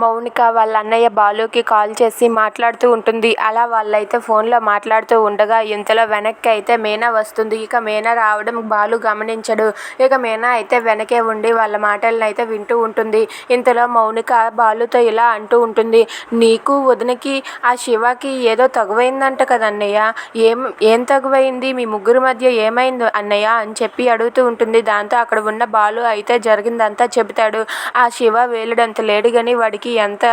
మౌనిక వాళ్ళ అన్నయ్య బాలుకి కాల్ చేసి మాట్లాడుతూ ఉంటుంది. అలా వాళ్ళైతే ఫోన్లో మాట్లాడుతూ ఉండగా ఇంతలో వెనక్కి అయితే మీనా వస్తుంది. ఇక మీనా రావడం బాలు గమనించడు. ఇక మీనా అయితే వెనకే ఉండి వాళ్ళ మాటలను అయితే వింటూ ఉంటుంది. ఇంతలో మౌనిక బాలుతో ఇలా అంటూ ఉంటుంది. నీకు వదినకి ఆ శివకి ఏదో తగువైందంట కదన్నయ్య ఏం ఏం తగువైంది? మీ ముగ్గురు మధ్య ఏమైంది అన్నయ్య అని చెప్పి అడుగుతూ ఉంటుంది. దాంతో అక్కడ ఉన్న బాలు అయితే జరిగిందంతా చెబుతాడు. ఆ శివ వేలుడంత లేడు కానీ వాడికి ఎంత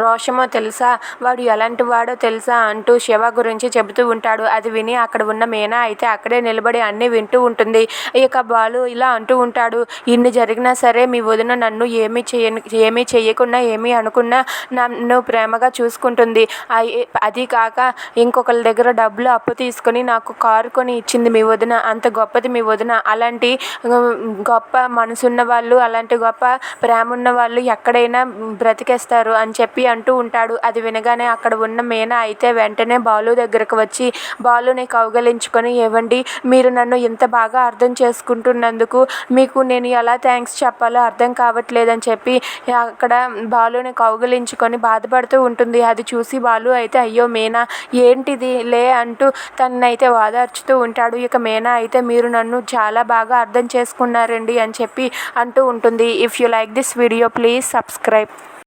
రోషమో తెలుసా? వాడు ఎలాంటి వాడో తెలుసా అంటూ శివ గురించి చెబుతూ ఉంటాడు. అది విని అక్కడ ఉన్న మీనా అయితే అక్కడే నిలబడి అన్నీ వింటూ ఉంటుంది. ఇక బాలు ఇలా అంటూ ఉంటాడు ఇన్ని జరిగినా సరే మీ వదిన నన్ను ఏమీ చేయని ఏమీ చేయకుండా ఏమీ అనుకున్నా నన్ను ప్రేమగా చూసుకుంటుంది. అది అది కాక ఇంకొకరి దగ్గర డబ్బులు అప్పు తీసుకొని నాకు కారు కొని ఇచ్చింది మీ వదిన. అంత గొప్పది మీ వదిన. అలాంటి గొప్ప మనసున్న వాళ్ళు అలాంటి గొప్ప ప్రేమ ఉన్న వాళ్ళు ఎక్కడైనా బ్రతికేస్తారు అని చెప్పి అంటూ ఉంటాడు. అది వినగానే అక్కడ ఉన్న మీనా అయితే వెంటనే బాలు దగ్గరకు వచ్చి బాలుని కౌగలించుకొని ఏవండి? మీరు నన్ను ఇంత బాగా అర్థం చేసుకుంటున్నందుకు మీకు నేను ఎలా థ్యాంక్స్ చెప్పాలో అర్థం కావట్లేదని చెప్పి అక్కడ బాలుని కౌగలించుకొని బాధపడుతూ ఉంటుంది. అది చూసి బాలు అయితే అయ్యో మీనా ఏంటిది లే అంటూ తననైతే ఓదార్చుతూ ఉంటాడు. ఇక మీనా అయితే మీరు నన్ను చాలా బాగా అర్థం చేసుకున్నారండి అని చెప్పి అంటూ ఉంటుంది. If you like this video please subscribe